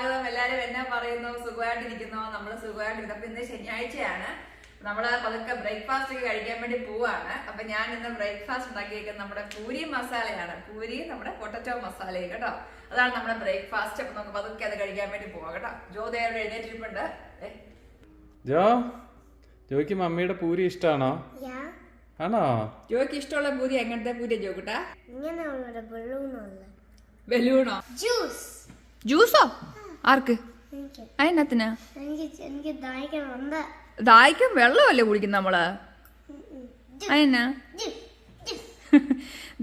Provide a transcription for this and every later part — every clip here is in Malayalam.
സ്വാഗതം. എല്ലാരും എന്നാ പറയുന്നു? സുഖമായിട്ടിരിക്കുന്നു. നമ്മൾ സുഖമായിട്ടിരിക്കുന്നു. അപ്പൊ ഇന്ന് ശനിയാഴ്ചയാണ്. നമ്മൾ പതുക്കെ ബ്രേക്ക്ഫാസ്റ്റ് ഒക്കെ കഴിക്കാൻ വേണ്ടി പോവാണ്. അപ്പൊ ഞാൻ ഇന്ന് ബ്രേക്ക്ഫാസ്റ്റ് ഉണ്ടാക്കിയേക്കുന്നത് നമ്മുടെ പൂരി മസാലയാണ്. പൂരി നമ്മുടെ പൊട്ടറ്റോ മസാലയും കേട്ടോ. അതാണ് നമ്മുടെ ബ്രേക്ക്ഫാസ്റ്റ്. അപ്പൊ നമുക്ക് പതുക്കെ അത് കഴിക്കാൻ വേണ്ടി പോവാം കേട്ടോ. ജോ ദേവരുടെ എഴുന്നേറ്റിരിപ്പുണ്ട്. ജോ ജോയ്ക്ക് മമ്മിയുടെ പൂരി ഇഷ്ടാണോ? ആണോ? ജോയ്ക്ക് ഇഷ്ടമുള്ള പൂരി എങ്ങനത്തെ പൂരി ജോ ബലൂണുള്ള ബലൂണോ? ജ്യൂസ്. ജ്യൂസോ? ആർക്ക്? അതിനകത്തിന് വെള്ളമല്ലേ കുടിക്കുന്ന നമ്മൾ? അതിനാ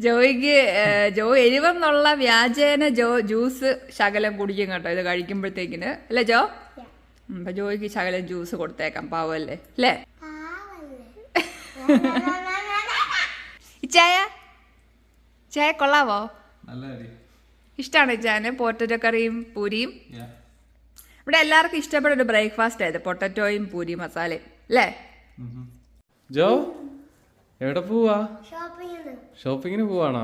ജോയിക്ക് ജോ എരിവെന്നുള്ള വ്യാജേന ജോ ജ്യൂസ് ശകലം കുടിക്കും കേട്ടോ. ഇത് കഴിക്കുമ്പോഴത്തേക്കിന്. അല്ലേ ജോ? അപ്പൊ ജോയിക്ക് ശകലം ജ്യൂസ് കൊടുത്തേക്കാം. പാവല്ലേ? അല്ലേ? ഇച്ചായ? ചായ കൊള്ളാവോ? നല്ല ഇഷ്ടമാണ് ഇച്ചാന് പോറ്ററ്റോ കറിയും പൂരിയും? ഇവിടെ എല്ലാവർക്കും ഇഷ്ടപ്പെട്ട ഒരു ബ്രേക്ക്ഫാസ്റ്റ് ആയത് പൊട്ടറ്റോയും പൂരി മസാലയും അല്ലേ? ജോ എവിടെ പോവാ? ഷോപ്പിങ്ങിന്. ഷോപ്പിങ്ങിന് പോവാണോ?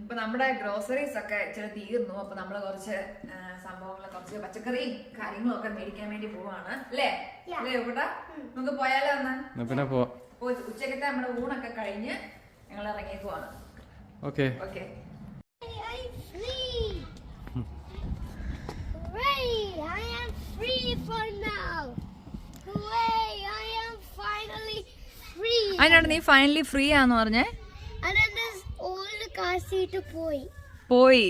ഇപ്പൊ നമ്മുടെ ഗ്രോസറീസ് ഒക്കെ ഇച്ചിരി തീർന്നു അപ്പൊ നമ്മൾ കുറച്ച് സംഭവങ്ങൾ കുറച്ച് പച്ചക്കറിയും കാര്യങ്ങളും ഒക്കെ മേടിക്കാൻ വേണ്ടി പോവാണ്. അല്ലേ? അല്ലേ ഇവിടെ നമുക്ക് പോയാലോ ഒന്ന് എന്നാ പിന്നെ പോവാ. ഉച്ചക്കത്തെ നമ്മുടെ ഊണൊക്കെ കഴിഞ്ഞ് ഞങ്ങൾ ഇറങ്ങി പോവാണ്. Okay. Okay. I am free for now. Hooray! I am finally free. അതിനാണ് നീ ഫൈനലി ഫ്രീ ആന്ന് പറഞ്ഞേ? And then this old car seat പോയി. പോയി.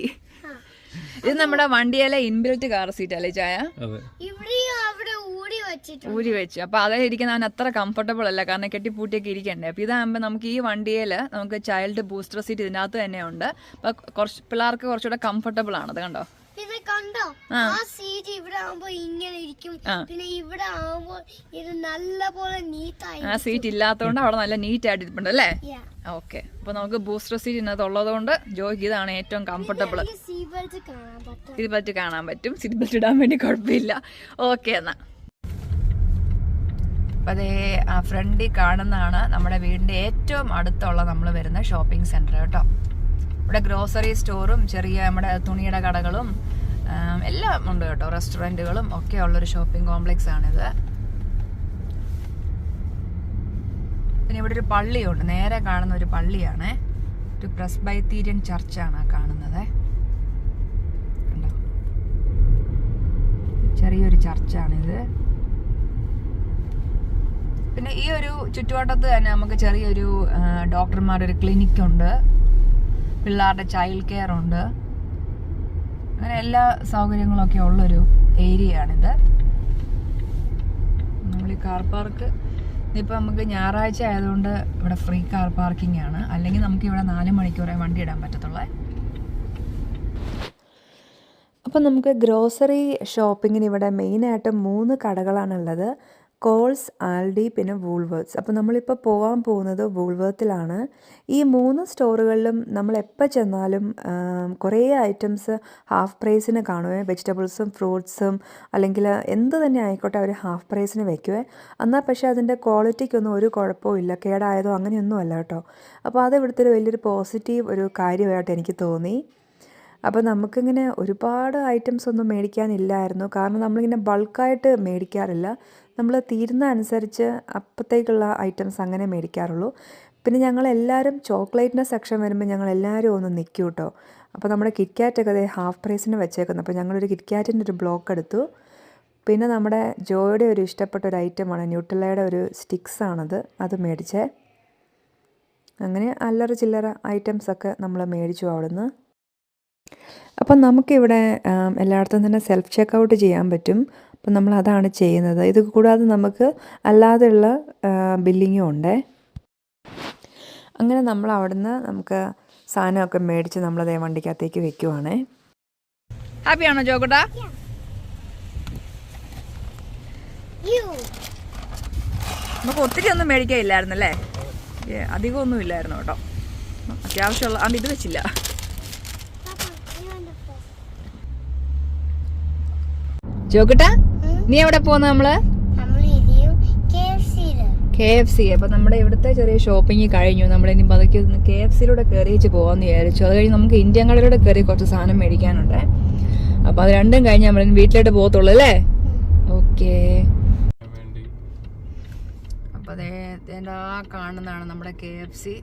ഇത് നമ്മുടെ വണ്ടിയിലെ ഇൻബിൽറ്റ് കാർ സീറ്റ് അല്ലേ ചായ? അതെ. ഇവിടെയും അവിടെ ഊടി വെച്ചിട്ടുണ്ട്. ഊരി വെച്ച്. അപ്പൊ അതേ ഇരിക്കുന്ന അവൻ അത്ര കംഫർട്ടബിൾ അല്ല. കാരണം കെട്ടിപ്പൂട്ടിയൊക്കെ ഇരിക്കണ്ടേ. അപ്പൊ ഇതാകുമ്പോൾ നമുക്ക് ഈ വണ്ടിയിൽ നമുക്ക് ചൈൽഡ് ബൂസ്റ്റർ സീറ്റ് ഇതിനകത്ത് തന്നെ ഉണ്ട് അപ്പൊ കുറച്ച് പിള്ളേർക്ക് കുറച്ചുകൂടെ കംഫർട്ടബിൾ ആണ് അത് കണ്ടോ? പിന്നെ കണ്ടോ? ആ. സീറ്റ് ഇവിടെ ആവുമ്പോ ഇങ്ങനെ ഇരിക്കും. പിന്നെ ഇവിടെ ആവുമ്പോ ഇത് നല്ല പോലെ നീറ്റായി ആ സീറ്റ് ഇല്ലാത്തതുകൊണ്ട് അവിടെ നല്ല നീറ്റ് ആയിട്ട് ഇരിപ്പുണ്ട് അല്ലേ. ഓക്കെ അപ്പൊ നമുക്ക് ബൂസ്റ്റർ സീറ്റ് ഇന്നത്തെ ഉള്ളതുകൊണ്ട് ജോയ്ക്ക് ഇതാണ് ഏറ്റവും കംഫർട്ടബിൾ സീറ്റ് ബെൽറ്റ് കാണാൻ പറ്റും. സീറ്റ് ബെൽറ്റ് ഇടാൻ വേണ്ടി കുഴപ്പമില്ല. ഓക്കെ എന്നാ. അപ്പൊ അതേ ഫ്രണ്ടിൽ കാണുന്നതാണ് നമ്മുടെ വീടിന്റെ ഏറ്റവും അടുത്തുള്ള നമ്മൾ വരുന്ന ഷോപ്പിംഗ് സെന്റർ കേട്ടോ. ഇവിടെ ഗ്രോസറി സ്റ്റോറും ചെറിയ നമ്മുടെ തുണിയുടെ കടകളും എല്ലാം ഉണ്ട് കേട്ടോ. റെസ്റ്റോറന്റുകളും ഒക്കെ ഉള്ളൊരു ഷോപ്പിംഗ് കോംപ്ലക്സ് ആണിത്. പിന്നെ ഇവിടെ ഒരു പള്ളിയുണ്ട്. നേരെ കാണുന്ന ഒരു പള്ളിയാണ്. ഒരു പ്രസ്ബൈത്തീരിയൻ ചർച്ചാണ് കാണുന്നത്. കണ്ടോ? ചെറിയൊരു ചർച്ചാണിത്. പിന്നെ ഈ ഒരു ചുറ്റുവട്ടത്ത് തന്നെ നമുക്ക് ചെറിയൊരു ഡോക്ടർമാരുടെ ഒരു ക്ലിനിക് ഉണ്ട്. പിള്ളേരുടെ ചൈൽഡ് കെയർ ഉണ്ട്. അങ്ങനെ എല്ലാ സൗകര്യങ്ങളൊക്കെ ഉള്ളൊരു ഏരിയ ആണിത് നമ്മൾ ഈ കാർ പാർക്ക് ഇപ്പം നമുക്ക് ഞായറാഴ്ച ആയതുകൊണ്ട് ഇവിടെ ഫ്രീ കാർ പാർക്കിംഗ് ആണ്. അല്ലെങ്കിൽ നമുക്ക് ഇവിടെ നാല് മണിക്കൂറേ വണ്ടി ഇടാൻ പറ്റത്തുള്ളേ. അപ്പം നമുക്ക് ഗ്രോസറി ഷോപ്പിങ്ങിന് ഇവിടെ മെയിനായിട്ട് മൂന്ന് കടകളാണുള്ളത്. കോൾസ് ആൽഡി പിന്നെ വൂൾവേർട്സ്. അപ്പോൾ നമ്മളിപ്പോൾ പോകാൻ പോകുന്നത് വൂൾവേർത്തിലാണ്. ഈ മൂന്ന് സ്റ്റോറുകളിലും നമ്മൾ എപ്പോൾ ചെന്നാലും കുറേ ഐറ്റംസ് ഹാഫ് പ്രൈസിന് കാണുവേ. വെജിറ്റബിൾസും ഫ്രൂട്ട്സും അല്ലെങ്കിൽ എന്ത് തന്നെ ആയിക്കോട്ടെ അവർ ഹാഫ് പ്രൈസിന് വെക്കുവേ. എന്നാൽ പക്ഷേ അതിന്റെ ക്വാളിറ്റിക്കൊന്നും ഒരു കുഴപ്പവും ഇല്ല. കേടായതോ അങ്ങനെയൊന്നും അല്ല കേട്ടോ. അപ്പോൾ അത് ഇവിടുത്തെ ഒരു വലിയൊരു പോസിറ്റീവ് ഒരു കാര്യമായിട്ട് എനിക്ക് തോന്നി. അപ്പോൾ നമുക്കിങ്ങനെ ഒരുപാട് ഐറ്റംസ് ഒന്നും മേടിക്കാനില്ലായിരുന്നു കാരണം നമ്മളിങ്ങനെ ബൾക്കായിട്ട് മേടിക്കാറില്ല. നമ്മൾ തീരുന്ന അനുസരിച്ച് അപ്പത്തേക്കുള്ള ഐറ്റംസ് അങ്ങനെ മേടിക്കാറുള്ളൂ. പിന്നെ ഞങ്ങളെല്ലാവരും ചോക്ലേറ്റിന്റെ സെക്ഷൻ വരുമ്പോൾ ഞങ്ങൾ എല്ലാവരും ഒന്ന് നിൽക്കും കേട്ടോ അപ്പോൾ നമ്മുടെ കിറ്റ്കാറ്റൊക്കെ അതേ ഹാഫ് പ്രൈസിന് വെച്ചേക്കുന്നു. അപ്പോൾ ഞങ്ങളൊരു കിറ്റ്കാറ്റിന്റെ ഒരു ബ്ലോക്ക് എടുത്തു. പിന്നെ നമ്മുടെ ജോയുടെ ഒരു ഇഷ്ടപ്പെട്ട ഒരു ഐറ്റമാണ്. ന്യൂട്രലയുടെ ഒരു സ്റ്റിക്സ് ആണത്. അത് മേടിച്ചേ. അങ്ങനെ അല്ലറ ചില്ലറ ഐറ്റംസൊക്കെ നമ്മൾ മേടിച്ചു അവിടുന്ന്. അപ്പം നമുക്കിവിടെ എല്ലായിടത്തും തന്നെ സെൽഫ് ചെക്കൗട്ട് ചെയ്യാൻ പറ്റും. അപ്പം നമ്മൾ അതാണ് ചെയ്യുന്നത്. ഇത് കൂടാതെ നമുക്ക് അല്ലാതെയുള്ള ബില്ലിങ്ങും ഉണ്ട്. അങ്ങനെ നമ്മൾ അവിടുന്ന് നമുക്ക് സാധനമൊക്കെ മേടിച്ച് നമ്മൾ നമ്മളതേ വണ്ടിക്കകത്തേക്ക് വെക്കുവാണേ. ഹാപ്പിയാണോ ജോക്കുട്ടാ. നമുക്ക് ഒത്തിരി ഒന്നും മേടിക്കാനില്ലായിരുന്നല്ലേ? അല്ലേ അധികമൊന്നും ഇല്ലായിരുന്നു കേട്ടോ. അത്യാവശ്യമുള്ള അത് ഇത് വെച്ചില്ല. ജോക്കുട്ടാ നീ എവിടെ പോകുന്ന നമ്മൾ? നമ്മൾ കെ എഫ് സി. അപ്പൊ നമ്മുടെ ഇവിടുത്തെ ചെറിയ ഷോപ്പിംഗ് കഴിഞ്ഞു. നമ്മൾ ഇനി പതുക്കി കെ എഫ് സിയിലൂടെ കയറിച്ച് പോകാമെന്ന് വിചാരിച്ചു. അത് കഴിഞ്ഞ് നമുക്ക് ഇന്ത്യൻ കടയിലൂടെ കയറി കുറച്ച് സാധനം മേടിക്കാനുണ്ട്. അപ്പൊ അത് രണ്ടും കഴിഞ്ഞ് നമ്മൾ വീട്ടിലോട്ട് പോകത്തുള്ളൂ അല്ലേ? ഓക്കേ. അപ്പോൾ ആ കാണുന്നതാണ് നമ്മുടെ കെ എഫ് സി.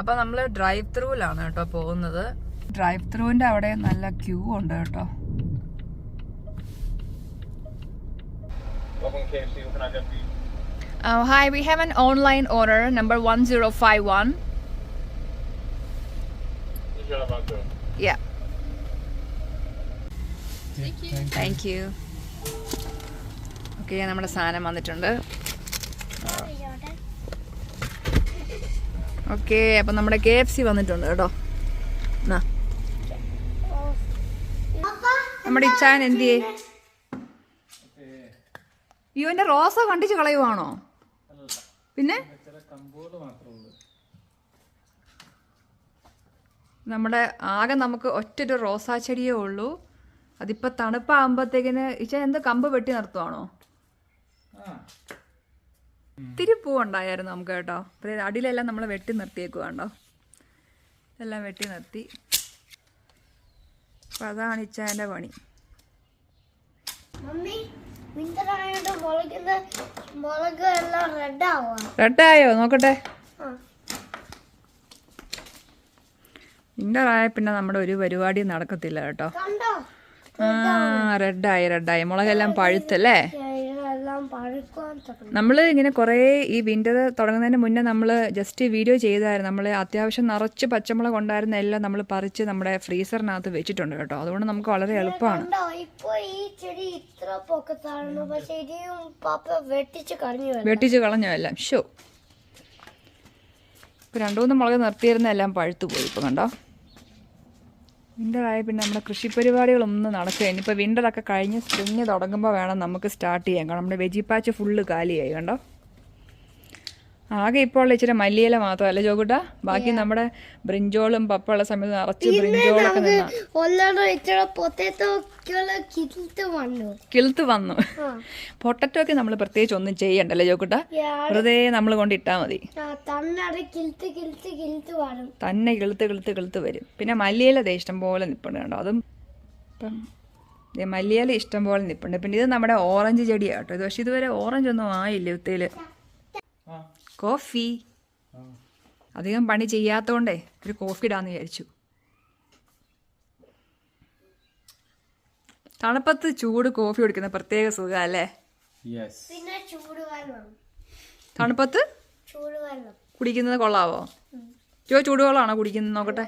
അപ്പൊ നമ്മൾ ഡ്രൈവ് ത്രൂലാണ് കേട്ടോ പോകുന്നത്. ഡ്രൈവ് ത്രൂവിന്റെ അവിടെ നല്ല ക്യൂ ഉണ്ട് കേട്ടോ. Uh, hi, we have an online order number 1051. Yeah. Thank you okay നമ്മുടെ സാധനം വന്നിട്ടുണ്ട്. ഓക്കെ അപ്പം നമ്മുടെ കെ എഫ് സി വന്നിട്ടുണ്ട് കേട്ടോ. എന്നാ നമ്മുടെ ഇച്ചാൻ എന്ത് യുവിന്റെ റോസ കണ്ടിച്ച് കളയുവാണോ? പിന്നെ? നമ്മുടെ ആകെ നമുക്ക് ഒറ്റൊരു റോസാ ചെടിയേ ഉള്ളൂ. അതിപ്പോ തണുപ്പാകുമ്പോഴത്തേക്കിന് ഇച്ച എന്ത് കമ്പ് വെട്ടി നിർത്തുവാണോ? ഇത്തിരി പൂവുണ്ടായിരുന്നു നമുക്ക് കേട്ടോ. അടിയിലെല്ലാം നമ്മൾ വെട്ടി നിർത്തിയേക്കുവാണ്ടോ എല്ലാം വെട്ടി നിർത്തി. അപ്പം അതാണ് ഇച്ചാന്റെ പണി. മമ്മി. വിന്റർ ആയതുകൊണ്ട് മുളകിന്റെ മുളക് എല്ലാം റെഡ് റെഡായോ? നോക്കട്ടെ. വിന്റർ ആയ പിന്നെ നമ്മുടെ ഒരു പരിപാടി നടക്കത്തില്ല കേട്ടോ. കണ്ടോ? ആ റെഡായി റെഡായി. മുളകെല്ലാം പഴുത്തല്ലേ? നമ്മൾ ഇങ്ങനെ കുറേ ഈ വിന്റർ തുടങ്ങുന്നതിന് മുന്നേ നമ്മൾ ജസ്റ്റ് വീഡിയോ ചെയ്തായിരുന്നു. നമ്മൾ അത്യാവശ്യം നിറച്ച് പച്ചമുളക് ഉണ്ടായിരുന്ന എല്ലാം നമ്മൾ പറിച്ച് നമ്മുടെ ഫ്രീസറിനകത്ത് വെച്ചിട്ടുണ്ട് കേട്ടോ. അതുകൊണ്ട് നമുക്ക് വളരെ എളുപ്പമാണ് വെട്ടിച്ച് കളഞ്ഞു വെട്ടിച്ച് കളഞ്ഞോ എല്ലാം. ഷോ ഇപ്പം രണ്ടു മൂന്ന് മുളക് നിർത്തിയിരുന്ന എല്ലാം പഴുത്തു പോയി ഇപ്പം കണ്ടോ. വിന്റർ ആയ പിന്നെ നമ്മുടെ കൃഷി പരിപാടികളൊന്നും നടക്കുക ഇനിയിപ്പോൾ വിന്ററൊക്കെ കഴിഞ്ഞ് സ്പ്രിങ് തുടങ്ങുമ്പോൾ വേണം നമുക്ക് സ്റ്റാർട്ട് ചെയ്യാൻ. കാരണം നമ്മുടെ വെജി പാച്ച് ഫുള്ള് കാലിയായി കണ്ടോ? ആകെ ഇപ്പോൾ ഇച്ചിരി മല്ലിയില മാത്രമല്ല ജോകുട്ട? ബാക്കി നമ്മുടെ ബ്രിഞ്ചോളും പപ്പുള്ള സമയത്ത് നിറച്ച് ബ്രിഞ്ചോളൊക്കെ നിന്ന. കിളുത്ത് വന്നു. പൊട്ടറ്റോ ഒക്കെ നമ്മൾ പ്രത്യേകിച്ച് ഒന്നും ചെയ്യണ്ടല്ലേ ജോക്കുട്ട വെറുതെ നമ്മൾ കൊണ്ട് ഇട്ടാ മതി. തന്നെ കിളുത്ത് കിളുത്ത് കിളുത്ത് വരും. പിന്നെ മല്ലിയില ദേ ഇഷ്ടം പോലെ നിൽപ്പുണ്ട് കണ്ടോ? അതും ഇപ്പം മല്ലിയില ഇഷ്ടം പോലെ നിപ്പുണ്ട്. പിന്നെ ഇത് നമ്മുടെ ഓറഞ്ച് ചെടിയാട്ടോ ഇത് പക്ഷെ ഇതുവരെ ഓറഞ്ച് ഒന്നും ആയില്ല വിത്തയിൽ കോഫി. അധികം പണി ചെയ്യാത്തോണ്ടേ ഒരു കോഫി ഇടാന്ന് വിചാരിച്ചു. തണുപ്പത്ത് ചൂട് കോഫി കുടിക്കുന്ന പ്രത്യേക സുഖം അല്ലേ യെസ് പിന്നെ ചൂടുവെള്ളം തണുപ്പത്ത് കുടിക്കുന്നത് കൊള്ളാവോ? ചോ ചൂടുവെള്ളമാണോ കുടിക്കുന്നത്? നോക്കട്ടെ.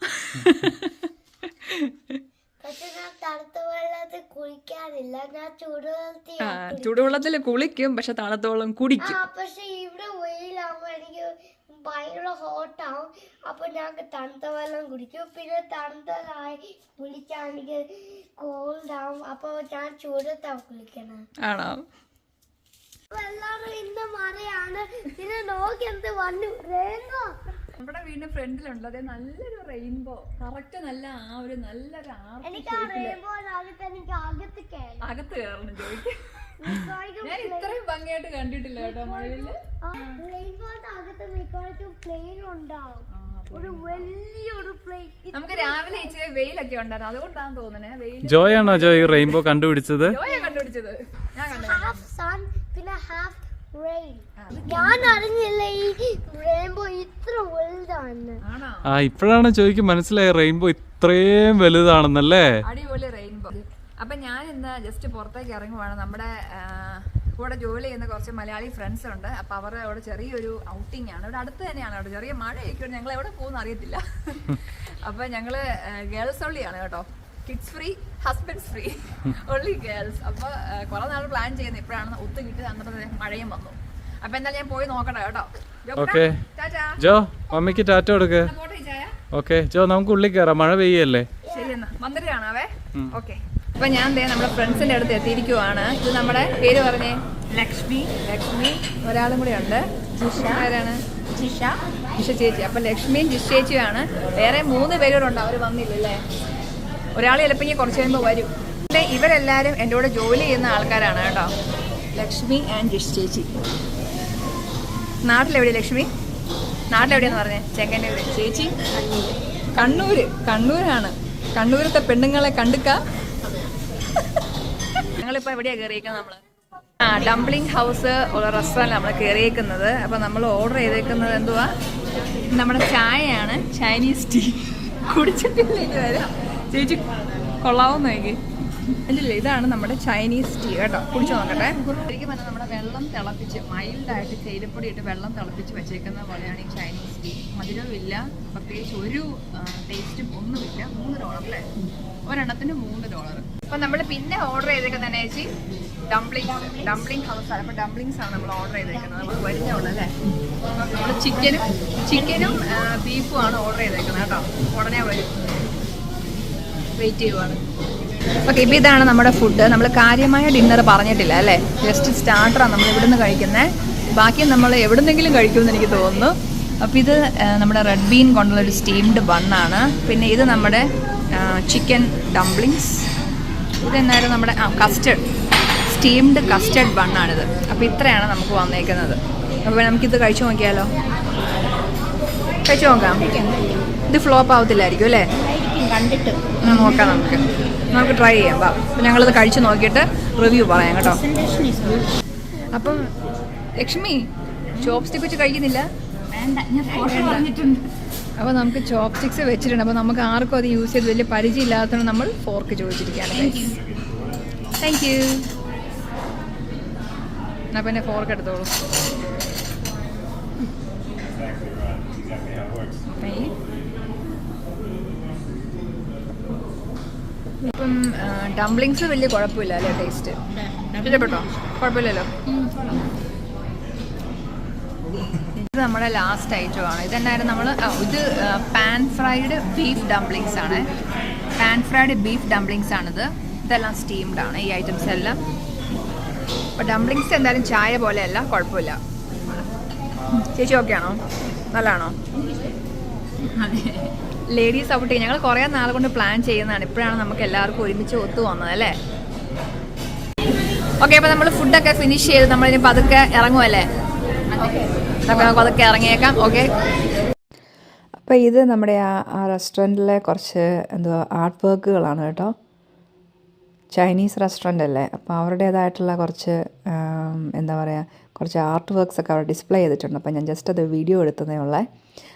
തണുപ്പ് വെള്ളം പക്ഷെ ഞാൻ തണുത്ത വെള്ളത്തിൽ കുളിക്കാറില്ല. ഞാൻ ചൂടുവെള്ളത്തിൽ ആ ചൂടുവെള്ളത്തിൽ കുളിക്കും പക്ഷെ തണുത്ത വെള്ളം കുടിക്കും പക്ഷെ ഇവിടെ വെയിലാകുമ്പോ എനിക്ക് ഭയങ്കര ഹോട്ടാവും. അപ്പൊ ഞാൻ തണുത്ത വെള്ളം കുടിക്കും. പിന്നെ തണുത്തതായി കുളിക്കാണെങ്കിൽ കോൾഡ് ആവും അപ്പൊ ഞാൻ ചൂടത്താവും കുളിക്കണം ആണോ? എല്ലാവരും ഇന്ന് മറിയാണ്. പിന്നെ നോക്കി എന്ത് വന്നു? റേങ്ങോ നമ്മുടെ വീടിന്റെ ഫ്രണ്ടിലുണ്ട് അതെ നല്ലൊരു റെയിൻബോ കറക്റ്റ് നല്ല ആ ഒരു നല്ലൊരു അകത്ത് കയറണം ചോദിക്കും ഞാൻ ഇത്രയും ഭംഗിയായിട്ട് കണ്ടിട്ടില്ല കേട്ടോ മഴയിൽ. നമുക്ക് രാവിലെ ഇച്ചിരി വെയിലൊക്കെ ഉണ്ടായിരുന്നു അതുകൊണ്ടാണ് തോന്നണേ വെയിൽ ജോയാണോ ജോയ് റെയിൻബോ കണ്ടുപിടിച്ചത്? ജോയ കണ്ടുപിടിച്ചത്. ഞാൻ കണ്ടു. ഹാഫ് സൺ പിന്നെ ഹാഫ് ഞാൻ അറിഞ്ഞില്ല ഈ റെയിൻബോ ഇത്ര വലുതാണെന്ന്. ആ ഇപ്പോഴാണ് ചോദിക്കും മനസ്സിലായി റെയിൻബോ ഇത്രയും വലുതാണെന്നല്ലേ? അടിപൊളി റെയിൻബോ അപ്പൊ ഞാൻ ഇന്ന് ജസ്റ്റ് പുറത്തേക്ക് ഇറങ്ങുവാണ്. നമ്മുടെ കൂടെ ജോലി ചെയ്യുന്ന കുറച്ച് മലയാളി ഫ്രണ്ട്സ് ഉണ്ട്. അപ്പൊ അവരുടെ അവിടെ ചെറിയൊരു ഔട്ടിംഗ് ആണ്. ഇവിടെ അടുത്ത് തന്നെയാണ് അവിടെ ചെറിയ മഴയൊക്കെ ഞങ്ങൾ എവിടെ പോകുന്ന അറിയത്തില്ല. അപ്പൊ ഞങ്ങൾ ഗേൾസ് ഒള്ളിയാണ് കേട്ടോ. Kids free husbands free only girls അപ്പൊ കുറേ നാൾ പ്ലാൻ ചെയ്യുന്നത് ഇപ്പോഴാണ് ഒത്തു കിട്ടിയത്. അന്നത്തെ മഴയും വന്നു. അപ്പൊ എന്തായാലും ഞാൻ പോയി നോക്കട്ടെ കേട്ടോ. ഓക്കെ ടാറ്റാ. ജോ മമ്മിക്ക് ടാറ്റ കൊടുക്ക്. ഓക്കെ ജോ നമുക്ക് ഉള്ളിൽ കയറാം മഴ പെയ്യല്ലേ? ശരി എന്നാ മന്ദിരാണാവേ ഓക്കെ അപ്പൊ ഞാൻ ദേ നമ്മുടെ ഫ്രണ്ട്സിന്റെ അടുത്ത് എത്തിയിരിക്കുവാണ്. ഇത് നമ്മുടെ പേര് പറഞ്ഞേ? ലക്ഷ്മി. ലക്ഷ്മി. ഒരാളും കൂടെ ഉണ്ട്. ജിഷ. ആരാണ്? ജിഷ. ജിഷ ചേച്ചി. അപ്പൊ ലക്ഷ്മിയും ജിഷ ചേച്ചിയാണ് വേറെ മൂന്ന് പേരോടുണ്ട് അവർ വന്നില്ലല്ലേ? ഒരാൾ ചിലപ്പോൾ ഇനി കുറച്ച് കഴിയുമ്പോൾ വരും. പിന്നെ ഇവരെല്ലാവരും എന്റെ കൂടെ ജോലി ചെയ്യുന്ന ആൾക്കാരാണ് കേട്ടോ. ലക്ഷ്മി ആൻഡ് ജിഷ് ചേച്ചി. നാട്ടിലെവിടെ ലക്ഷ്മി? നാട്ടിലെവിടെയാന്ന് പറഞ്ഞേ? ചെങ്ങന്നൂര്. ചേച്ചി? കണ്ണൂര്. കണ്ണൂരാണ്. കണ്ണൂരത്തെ പെണ്ണുങ്ങളെ കണ്ടുക്ക. ഞങ്ങളിപ്പോ എവിടെയാ കയറിയേക്കുന്നത് നമ്മൾ? ആ ഡംപ്ലിംഗ് ഹൗസ് ഉള്ള റെസ്റ്റോറന്റ് നമ്മൾ കയറിയേക്കുന്നത് അപ്പോൾ നമ്മൾ ഓർഡർ ചെയ്തേക്കുന്നത് എന്തുവാ? നമ്മുടെ ചായയാണ്. ചൈനീസ് ടീ കുടിച്ചിട്ടില്ല ഇതുവരെ. ചേച്ചി കൊള്ളാവുന്ന നോക്കി അല്ലല്ല ഇതാണ് നമ്മുടെ ചൈനീസ് ടീ കേട്ടോ. കുടിച്ചു നോക്കട്ടെ. ശരിക്കും പറഞ്ഞാൽ നമ്മുടെ വെള്ളം തിളപ്പിച്ച് മൈൽഡായിട്ട് തേയിലപ്പൊടി ഇട്ട് വെള്ളം തിളപ്പിച്ച് വെച്ചേക്കുന്ന പോലെയാണ് ഈ ചൈനീസ് ടീ മധുരവുമില്ല പ്രത്യേകിച്ച് ഒരു ടേസ്റ്റും ഒന്നുമില്ല. മൂന്ന് ഡോളർ അല്ലേ ഒരെണ്ണത്തിന് മൂന്ന് ഡോളർ അപ്പൊ നമ്മൾ പിന്നെ ഓർഡർ ചെയ്തേക്കുന്ന ചേച്ചി? ഡംപ്ലിംഗ് ഡംപ്ലിംഗ് ഹൗസ് ആണ്. അപ്പൊ ഡംപ്ലിംഗ്സ് ആണ് നമ്മൾ ഓർഡർ ചെയ്തേക്കുന്നത്. നമ്മൾ വരുന്നുള്ളൂ അല്ലേ? നമ്മൾ ചിക്കനും ചിക്കനും ബീഫും ആണ് ഓർഡർ ചെയ്തേക്കുന്നത് കേട്ടോ. ഉടനെ വരും. വെയിറ്റ് ചെയ്യുവാണ്. ഓക്കെ ഇപ്പം ഇതാണ് നമ്മുടെ ഫുഡ് നമ്മൾ കാര്യമായ ഡിന്നർ പറഞ്ഞിട്ടില്ല അല്ലേ? ജസ്റ്റ് സ്റ്റാർട്ടറാണ് നമ്മൾ ഇവിടുന്ന് കഴിക്കുന്നത് ബാക്കി നമ്മൾ എവിടുന്നെങ്കിലും കഴിക്കുമെന്ന് എനിക്ക് തോന്നുന്നു. അപ്പോൾ ഇത് നമ്മുടെ റെഡ് ബീൻ കൊണ്ടുള്ള ഒരു സ്റ്റീംഡ് ബണ്ണാണ് പിന്നെ ഇത് നമ്മുടെ ചിക്കൻ ഡംപ്ലിങ്സ് ഇതെന്നായിരുന്നു നമ്മുടെ ആ കസ്റ്റഡ് സ്റ്റീംഡ് കസ്റ്റഡ് ബണ്ണാണിത് അപ്പോൾ ഇത്രയാണ് നമുക്ക് വന്നേക്കുന്നത്. അപ്പോൾ നമുക്കിത് കഴിച്ചു നോക്കിയാലോ? കഴിച്ചു നോക്കാം. ഇത് ഫ്ലോപ്പ് ആവത്തില്ലായിരിക്കും അല്ലേ? കണ്ടിട്ട്. എന്നാ നോക്കാം നമുക്ക്. നമുക്ക് ട്രൈ ചെയ്യാം. വാ. അപ്പം ഞങ്ങളിത് കഴിച്ച് നോക്കിയിട്ട് റിവ്യൂ പറയാം കേട്ടോ. അപ്പം ലക്ഷ്മി ചോപ്പ് സ്റ്റിക്ക് വെച്ച് കഴിക്കുന്നില്ല? അപ്പോൾ നമുക്ക് ചോപ്പ് സ്റ്റിക്സ് വെച്ചിട്ടുണ്ട്. അപ്പോൾ നമുക്ക് ആർക്കും അത് യൂസ് ചെയ്ത് വലിയ പരിചയം ഇല്ലാത്തതുകൊണ്ട് നമ്മൾ ഫോർക്ക് ചോദിച്ചിരിക്കുകയാണ് താങ്ക് യു എന്നാൽ പിന്നെ ഫോർക്ക് എടുത്തോളൂ. ഇപ്പം ഡംപ്ലിങ്സ് വലിയ കുഴപ്പമില്ല അല്ലേ ടേസ്റ്റ് ഇഷ്ടപ്പെട്ടോ? കുഴപ്പമില്ലല്ലോ? ഇത് നമ്മുടെ ലാസ്റ്റ് ഐറ്റം ആണ്. ഇതെന്നായിരുന്നു നമ്മൾ ഇത് പാൻ ഫ്രൈഡ് ബീഫ് ഡംപ്ലിങ്സ് ആണ്. പാൻ ഫ്രൈഡ് ബീഫ് ഡംപ്ലിങ്സ് ആണിത്. ഇതെല്ലാം സ്റ്റീംഡ് ആണ് ഈ ഐറ്റംസ് എല്ലാം. അപ്പോൾ ഡംപ്ലിങ്സ് എന്തായാലും ചായ പോലെയല്ല കുഴപ്പമില്ല. ചേച്ചി ഓക്കെ ആണോ? നല്ലതാണോ? ലേഡീസ് ഔട്ടിങ് ഞങ്ങൾ കുറേ നാൾ കൊണ്ട് പ്ലാൻ ചെയ്യുന്നതാണ്. ഇപ്പോഴാണ് നമുക്ക് എല്ലാവർക്കും ഒരുമിച്ച് ഒത്തു വന്നത് അല്ലേ? ഓക്കെ അപ്പോൾ നമ്മൾ ഫുഡൊക്കെ ഫിനിഷ് ചെയ്ത് നമ്മളിനി പതുക്കെ ഇറങ്ങുമല്ലേ അപ്പോൾ പതുക്കെ ഇറങ്ങിയേക്കാം ഓക്കെ അപ്പോൾ ഇത് നമ്മുടെ ആ ആ റെസ്റ്റോറന്റിലെ കുറച്ച് എന്തുവാ ആർട്ട് വർക്കുകളാണ് കേട്ടോ. ചൈനീസ് റെസ്റ്റോറന്റ് അല്ലേ? അപ്പോൾ അവരുടേതായിട്ടുള്ള കുറച്ച് എന്താ പറയുക കുറച്ച് ആർട്ട് വർക്ക്സ് ഒക്കെ അവർ ഡിസ്പ്ലേ ചെയ്തിട്ടുണ്ട്. അപ്പോൾ ഞാൻ ജസ്റ്റ് അത് വീഡിയോ എടുത്തതേ ഉള്ളേ.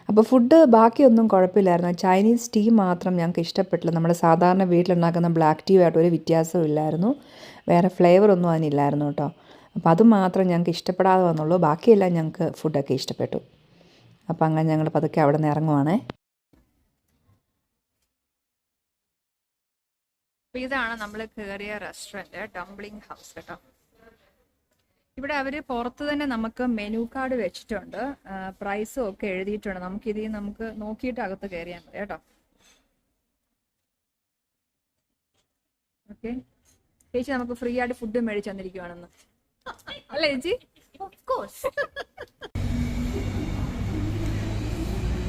അപ്പോൾ ഫുഡ് ബാക്കിയൊന്നും കുഴപ്പമില്ലായിരുന്നു. ചൈനീസ് ടീ മാത്രം ഞങ്ങൾക്ക് ഇഷ്ടപ്പെട്ടില്ല. നമ്മുടെ സാധാരണ വീട്ടിലുണ്ടാക്കുന്ന ബ്ലാക്ക് ടീ ആയിട്ട് ഒരു വ്യത്യാസവും ഇല്ലായിരുന്നു. വേറെ ഫ്ലേവർ ഒന്നും അതിനില്ലായിരുന്നു കേട്ടോ. അപ്പോൾ അത് മാത്രം ഞങ്ങൾക്ക് ഇഷ്ടപ്പെടാതെ വന്നുള്ളൂ. ബാക്കിയെല്ലാം ഞങ്ങൾക്ക് ഫുഡൊക്കെ ഇഷ്ടപ്പെട്ടു. അപ്പോൾ അങ്ങനെ ഞങ്ങൾ പതുക്കെ അവിടെ നിന്ന് ഇറങ്ങുവാണേ ഇതാണ് നമ്മൾ കയറിയ റെസ്റ്റോറന്റ് ഡംപ്ലിംഗ് ഹൗസ് കേട്ടോ. ഇവിടെ അവർ പുറത്ത് തന്നെ നമുക്ക് മെനു കാർഡ് വെച്ചിട്ടുണ്ട്. പ്രൈസും ഒക്കെ എഴുതിയിട്ടുണ്ട്. നമുക്ക് നമുക്ക് നോക്കിയിട്ട് അകത്ത് കയറിയാൽ മതി കേട്ടോ. ഓക്കെ ചേച്ചി നമുക്ക് ഫ്രീ ആയിട്ട് ഫുഡ് മേടിച്ചു തന്നിരിക്കുവാണെന്ന്. അല്ലേ ചേച്ചി?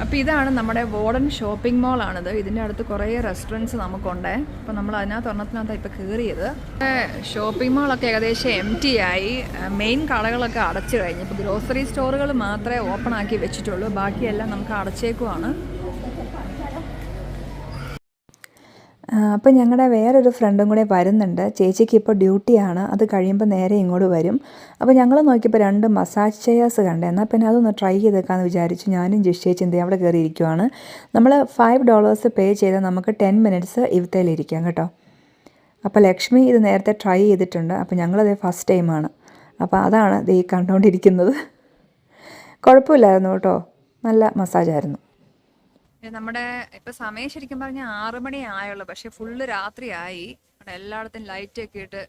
അപ്പോൾ ഇതാണ് നമ്മുടെ വോർഡൻ ഷോപ്പിംഗ് മോളാണിത് ഇതിന്റെ അടുത്ത് കുറേ റെസ്റ്റോറന്റ്സ് നമുക്കുണ്ട്. അപ്പോൾ നമ്മൾ അതിനകത്ത് ഒരെണ്ണത്തിനകത്താണ് ഇപ്പോൾ കയറിയത് ഷോപ്പിംഗ് മാളൊക്കെ ഏകദേശം എം ടി ആയി മെയിൻ കടകളൊക്കെ അടച്ചു കഴിഞ്ഞു. ഇപ്പോൾ ഗ്രോസറി സ്റ്റോറുകൾ മാത്രമേ ഓപ്പൺ ആക്കി വെച്ചിട്ടുള്ളൂ. ബാക്കിയെല്ലാം നമുക്ക് അടച്ചേക്കുവാണ്. അപ്പോൾ ഞങ്ങളുടെ വേറൊരു ഫ്രണ്ടും കൂടെ വരുന്നുണ്ട്. ചേച്ചിക്ക് ഇപ്പോൾ ഡ്യൂട്ടിയാണ്. അത് കഴിയുമ്പോൾ നേരെ ഇങ്ങോട്ട് വരും. അപ്പോൾ ഞങ്ങൾ നോക്കിയപ്പോൾ രണ്ട് മസാജ് ചെയേഴ്സ് കണ്ടേ. എന്നാൽ പിന്നെ അതൊന്ന് ട്രൈ ചെയ്തേക്കാമെന്ന് വിചാരിച്ചു. ഞാനും ജിഷ് ചേച്ചി എന്ത് അവിടെ കയറിയിരിക്കുവാണ് നമ്മൾ ഫൈവ് ഡോളേഴ്സ് പേ ചെയ്താൽ നമുക്ക് ടെൻ മിനിറ്റ്സ് ഇവത്തേലിരിക്കാം കേട്ടോ. അപ്പോൾ ലക്ഷ്മി ഇത് നേരത്തെ ട്രൈ ചെയ്തിട്ടുണ്ട്. അപ്പോൾ ഞങ്ങളത് ഫസ്റ്റ് ടൈമാണ്. അപ്പോൾ അതാണ് ഇത് ഈ കണ്ടുകൊണ്ടിരിക്കുന്നത് കുഴപ്പമില്ലായിരുന്നു കേട്ടോ. നല്ല മസാജായിരുന്നു. നമ്മുടെ ഇപ്പൊ സമയം ശരിക്കും പറഞ്ഞാൽ ആറു മണി ആയുള്ളൂ. പക്ഷെ ഫുള്ള് ആയി അവിടെ എല്ലായിടത്തും ലൈറ്റ് ഒക്കെ ഇട്ട്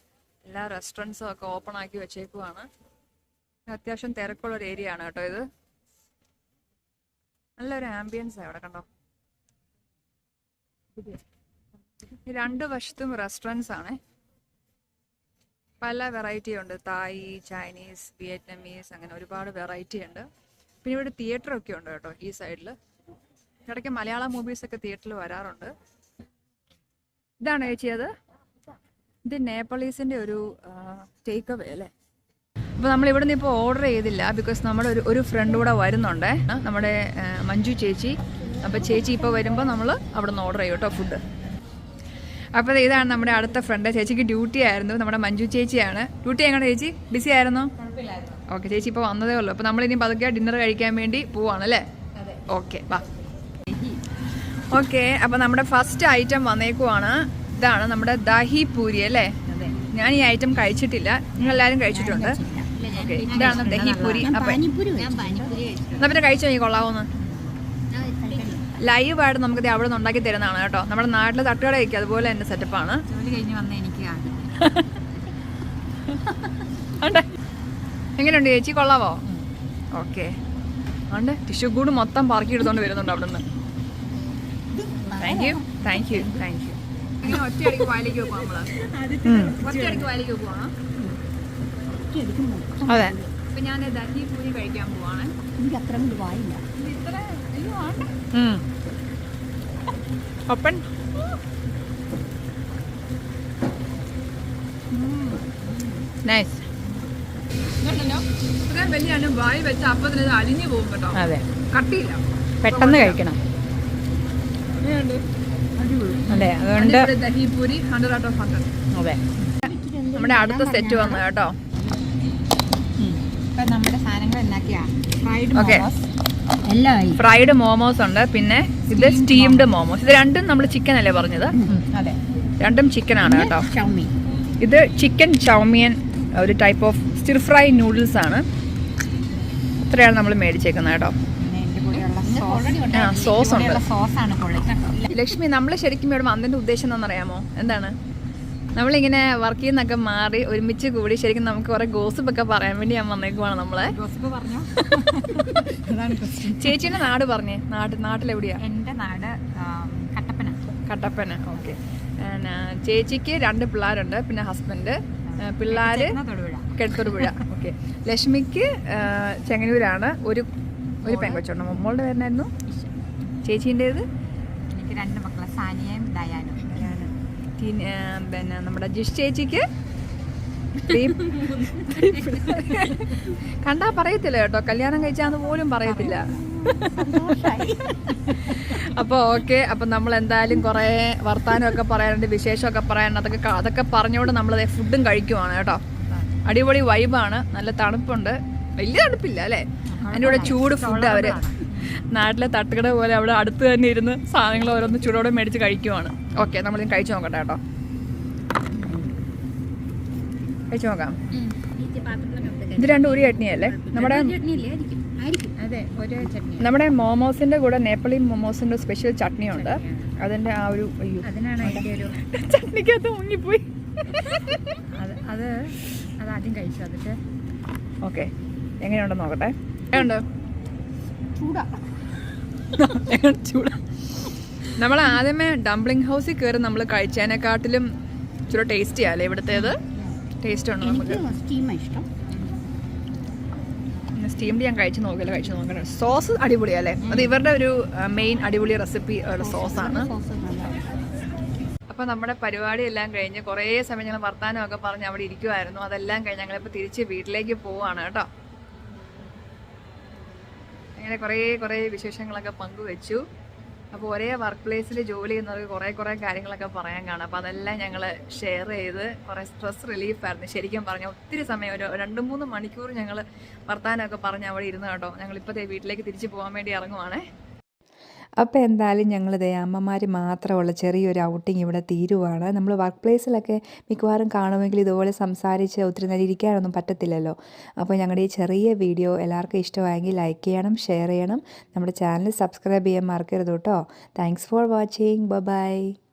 എല്ലാ റെസ്റ്റോറന്റ്സും ഒക്കെ ഓപ്പൺ ആക്കി വെച്ചേക്കുവാണ്. അത്യാവശ്യം തിരക്കുള്ള ഒരു ഏരിയ ആണ് കേട്ടോ ഇത്. നല്ലൊരു ആംബിയൻസ് അവിടെ കണ്ടോ? രണ്ട് വശത്തും റെസ്റ്റോറന്റ്സ് ആണ്. പല വെറൈറ്റി ഉണ്ട്. തായ് ചൈനീസ് വിയറ്റ്നമീസ് അങ്ങനെ ഒരുപാട് വെറൈറ്റി ഉണ്ട്. പിന്നെ ഇവിടെ തിയേറ്റർ ഒക്കെ ഉണ്ട് കേട്ടോ ഈ സൈഡിൽ ഇടയ്ക്ക് മലയാള മൂവീസ് ഒക്കെ തിയേറ്ററിൽ വരാറുണ്ട്. ഇതാണ് ചേച്ചി അത്? ഇത് നേപ്പാളീസിന്റെ ഒരു ടേക്ക് അവേ അല്ലേ? അപ്പോൾ നമ്മൾ ഇവിടെ നിന്ന് ഇപ്പോൾ ഓർഡർ ചെയ്തില്ല ബിക്കോസ് നമ്മുടെ ഒരു ഒരു ഫ്രണ്ട് കൂടെ വരുന്നുണ്ട്. നമ്മുടെ മഞ്ജു ചേച്ചി. അപ്പോൾ ചേച്ചി ഇപ്പോൾ വരുമ്പോൾ നമ്മൾ അവിടെ നിന്ന് ഓർഡർ ചെയ്യും കേട്ടോ ഫുഡ് അപ്പോൾ ഇതാണ് നമ്മുടെ അടുത്ത ഫ്രണ്ട് ചേച്ചിക്ക് ഡ്യൂട്ടി ആയിരുന്നു. നമ്മുടെ മഞ്ജു ചേച്ചിയാണ്. ഡ്യൂട്ടി എങ്ങനെ ചേച്ചി? ബിസി ആയിരുന്നോ? ഓക്കെ ചേച്ചി ഇപ്പോൾ വന്നതേ ഉള്ളൂ. അപ്പോൾ നമ്മൾ ഇനി പതുക്കെ ഡിന്നർ കഴിക്കാൻ വേണ്ടി പോവാണല്ലേ ഓക്കെ വാ ഓക്കെ അപ്പോൾ നമ്മുടെ ഫസ്റ്റ് ഐറ്റം വന്നേക്കുവാണ്. ഇതാണ് നമ്മുടെ ദഹി പൂരി അല്ലേ? ഞാൻ ഈ ഐറ്റം കഴിച്ചിട്ടില്ല. നിങ്ങൾ എല്ലാവരും കഴിച്ചിട്ടുണ്ട്. ഓക്കെ ഇതാണ് ദഹി പൂരി. അപ്പം എന്നാ പിന്നെ കഴിച്ചു നീ കൊള്ളാവോന്ന്? ലൈവായിട്ട് നമുക്ക് ഇത് അവിടെ നിന്ന് ഉണ്ടാക്കി തരുന്നതാണ് കേട്ടോ. നമ്മുടെ നാട്ടിലെ തട്ടുകട വയ്ക്കുക അതുപോലെ തന്നെ സെറ്റപ്പാണ് ജോലി കഴിഞ്ഞ് വന്ന എനിക്ക് ഉണ്ട് എങ്ങനെയുണ്ട് ചേച്ചി? കൊള്ളാവോ? ഓക്കെ. ഉണ്ട് ടിഷ്യൂ കൂട് മൊത്തം പറക്കി എടുത്തോണ്ട് വരുന്നുണ്ട് അവിടെ നിന്ന് thank you thank you thank you ഒറ്റയടിക്ക് വായിലേക്ക് വെക്കുക നമ്മൾ. ഒറ്റയടിക്ക് വായിലേക്ക് വെക്കുവാണ് അതെ. അപ്പൊ ഞാൻ ദഹി പൂരി കഴിക്കാൻ പോവാണ്. എനിക്ക് അത്ര കൊണ്ട് വായില്ല. ഇത് ഇത്ര. ഒപ്പൻ നൈസ് ഇത്രയും വലിയാണ് വായി വെച്ച അപ്പത്തിന് ഇത് അലിഞ്ഞു പോകും കേട്ടോ. അതെ. കട്ടിയില്ല. പെട്ടെന്ന് കഴിക്കണം. അതെ അതുകൊണ്ട് അതെ. നമ്മുടെ അടുത്ത സെറ്റ് വന്നു കേട്ടോ. നമ്മുടെ സാധനങ്ങൾ ഫ്രൈഡ് മോമോസ് എല്ലാം ആയി ഫ്രൈഡ് മോമോസ് ഉണ്ട്. പിന്നെ ഇത് സ്റ്റീംഡ് മോമോസ് ഇത് രണ്ടും നമ്മൾ ചിക്കൻ അല്ലേ പറഞ്ഞത്? അതെ. രണ്ടും ചിക്കൻ ആണ് കേട്ടോ. ഇത് ചിക്കൻ ചൗമിയൻ ഒരു type of stir fry noodles ആണ്. ഇത്രയാണ് നമ്മൾ മേടിച്ചേക്കുന്നത് കേട്ടോ. സോസ് ഉണ്ട്. സോസാണ് ലക്ഷ്മി നമ്മൾ ശരിക്കും ഇവിടെ വന്നതിന്റെ ഉദ്ദേശം എന്താണെന്നറിയാമോ എന്താണ്? നമ്മളിങ്ങനെ വർക്ക് ചെയ്യുന്നൊക്കെ മാറി ഒരുമിച്ച് കൂടി ശരിക്കും നമുക്ക് കുറെ ഗോസിപ്പ് ഒക്കെ പറയാൻ വേണ്ടി ഞാൻ വന്നേക്കുവാണ് നമ്മളെ. ചേച്ചീന്റെ നാട് പറഞ്ഞേ. നാട് നാട്ടിലെവിടെയാ എന്റെ നാട് കട്ടപ്പന. കട്ടപ്പന. ഓക്കെ. ചേച്ചിക്ക് രണ്ട് പിള്ളേരുണ്ട്. പിന്നെ ഹസ്ബൻഡ് പിള്ളേര് കെടുത്തൊടുപുഴ ഓക്കെ. ലക്ഷ്മിക്ക് ചെങ്ങന്നൂരാണ്. ഒരു ഒരു പെങ്കൊച്ചുണ്ട് മോളുടെ പേരെന്നായിരുന്നു? ചേച്ചീന്റേത്? എനിക്ക് രണ്ട് മക്കളെ സാനിയയും ദയാനും പിന്നെ നമ്മുടെ ജിഷ് ചേച്ചിക്ക്? കണ്ടാ പറയത്തില്ല കേട്ടോ. കല്യാണം കഴിച്ചാന്ന് പോലും പറയത്തില്ല. അപ്പോൾ ഓക്കെ അപ്പം നമ്മൾ എന്തായാലും കുറേ വർത്തമാനമൊക്കെ പറയാനുണ്ട് വിശേഷമൊക്കെ പറയാനുണ്ട്. അതൊക്കെ അതൊക്കെ പറഞ്ഞുകൊണ്ട് നമ്മൾ ഫുഡും കഴിക്കുവാണ് കേട്ടോ. അടിപൊളി വൈബാണ് നല്ല തണുപ്പുണ്ട്. വലിയ തണുപ്പില്ല അല്ലേ? അതിന്റെ കൂടെ ചൂട് ഫുഡ് അവർ. നാട്ടിലെ തട്ടുകട പോലെ അവിടെ അടുത്ത് തന്നെ ഇരുന്ന് സാധനങ്ങൾ ഓരോന്ന് ചൂടോടെ മേടിച്ച് കഴിക്കുവാണ്. ഓക്കെ നമ്മളിത് കഴിച്ചു നോക്കട്ടെ കേട്ടോ. കഴിച്ചു നോക്കാം. ഇത് രണ്ടും ഒരു ചട്നിയല്ലേ? നമ്മുടെ അതെ ഒരു ചട്നി നമ്മുടെ മോമോസിന്റെ കൂടെ നേപ്പാളി മോമോസിന്റെ സ്പെഷ്യൽ ചട്നി ഉണ്ട്. അതിന്റെ ആ ഒരു അയ്യോ. അതിനാണ് അതിന്റെ ഒരു ചട്നിക്കകത്ത് മുങ്ങിപ്പോയി. അത് അത് അത് ആദ്യം കഴിച്ചു? അതിട്ട് ഓക്കെ. എങ്ങനെയുണ്ടെന്ന് നോക്കട്ടെ. എങ്ങനെയുണ്ട്? ചൂടാ. ചൂടാ. നമ്മൾ ആദ്യമേ ഡംപ്ലിംഗ് ഹൗസിൽ കയറി നമ്മൾ കഴിച്ചതിനെക്കാട്ടിലും ഇച്ചിരി ടേസ്റ്റി അല്ലേ ഇവിടുത്തേത്? ടേസ്റ്റ് ഉണ്ട് നമുക്ക്? ഇഷ്ടം. സ്റ്റീംഡ് ഞാൻ കഴിച്ചു നോക്കില്ല കഴിച്ചു നോക്കണം സോസ് അടിപൊളിയല്ലേ? അത് ഇവരുടെ ഒരു മെയിൻ അടിപൊളി റെസിപ്പി സോസാണ് സോസ് ആണ്. അപ്പോൾ നമ്മുടെ പരിപാടി എല്ലാം കഴിഞ്ഞ് കുറേ സമയം ഞങ്ങൾ വർത്താനമൊക്കെ പറഞ്ഞ് അവിടെ ഇരിക്കുമായിരുന്നു അതെല്ലാം കഴിഞ്ഞ് ഞങ്ങളിപ്പോൾ തിരിച്ച് വീട്ടിലേക്ക് പോവാണ് കേട്ടോ. അങ്ങനെ കുറേ കുറേ വിശേഷങ്ങളൊക്കെ പങ്കുവെച്ചു. അപ്പോൾ ഒരേ വർക്ക് പ്ലേസിൽ ജോലി ചെയ്യുന്നവർക്ക് കുറേ കുറേ കാര്യങ്ങളൊക്കെ പറയാൻ കാണും. അപ്പോൾ അതെല്ലാം ഞങ്ങൾ ഷെയർ ചെയ്ത് കുറേ സ്ട്രെസ് റിലീഫായിരുന്നു ശരിക്കും പറഞ്ഞാൽ ഒത്തിരി സമയം ഒരു രണ്ട് മൂന്ന് മണിക്കൂർ ഞങ്ങൾ വർത്താനമൊക്കെ പറഞ്ഞ് അവിടെ ഇരുന്ന് കേട്ടോ. ഞങ്ങളിപ്പോൾ ദേ വീട്ടിലേക്ക് തിരിച്ച് പോകാൻ വേണ്ടി ഇറങ്ങുവാണേ. അപ്പോൾ എന്തായാലും ഞങ്ങളിതേ അമ്മമാർ മാത്രമുള്ള ചെറിയൊരു ഔട്ടിങ് ഇവിടെ തീരുവാണ്. നമ്മൾ വർക്ക് പ്ലേസിലൊക്കെ മിക്കവാറും കാണുമെങ്കിൽ ഇതുപോലെ സംസാരിച്ച് ഒത്തിരി നേരം ഇരിക്കാനൊന്നും പറ്റത്തില്ലല്ലോ. അപ്പോൾ ഞങ്ങളുടെ ഈ ചെറിയ വീഡിയോ എല്ലാവർക്കും ഇഷ്ടമായെങ്കിൽ ലൈക്ക് ചെയ്യണം ഷെയർ ചെയ്യണം. നമ്മുടെ ചാനൽ സബ്സ്ക്രൈബ് ചെയ്യാൻ മറക്കരുത് കേട്ടോ. Thanks for watching bye